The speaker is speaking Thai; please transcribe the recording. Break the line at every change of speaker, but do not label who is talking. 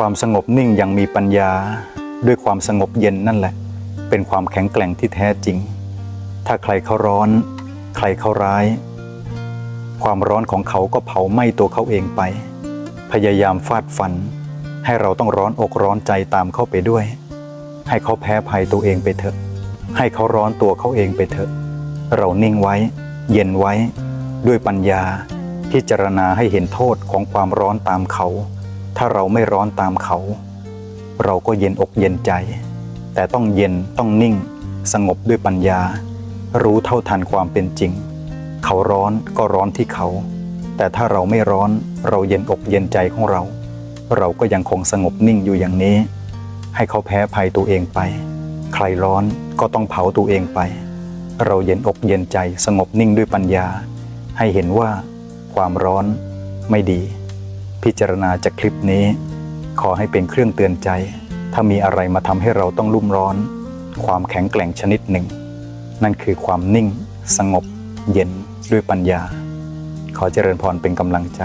ความสงบนิ่งย่างมีปัญญาด้วยความสงบเย็นนั่นแหละ เป็นความแข็งแกร่งที่แท้จริง ถ้าใครเขาร้อน ใครเขาร้าย ความร้อนของเขาก็เผาไหม้ตัวเขาเองไป พยายามฟาดฟัน ให้เราต้องร้อนอกร้อนใจตามเข้าไปด้วย ให้เขาแพ้ภัยตัวเองไปเถอะ ให้เขาร้อนตัวเขาเองไปเถอะ เรานิ่งไว้ เย็นไว้ ด้วยปัญญาพิจารณาให้เห็นโทษของความร้อนตามเขา ถ้าเราไม่ร้อนตามเขา เราก็เย็นอกเย็นใจ แต่ต้องเย็นต้องนิ่ง สงบด้วยปัญญา รู้เท่าทันความเป็นจริง เขาร้อนก็ร้อนที่เขา แต่ถ้าเราไม่ร้อนเราเย็นอกเย็นใจของเรา เราก็ยังคงสงบนิ่งอยู่อย่างนี้ ให้เขาแพ้ภัยตัวเองไป ใครร้อนก็ต้องเผาตัวเองไป เราเย็นอกเย็นใจสงบนิ่งด้วยปัญญา ให้เห็นว่าความร้อนไม่ดี พิจารณาจากคลิปนี้ ขอให้เป็นเครื่องเตือนใจ ถ้ามีอะไรมาทำให้เราต้องรุ่มร้อน ความแข็งแกร่งชนิดหนึ่ง นั่นคือความนิ่ง สงบ เย็นด้วยปัญญา ขอเจริญพรเป็นกำลังใจ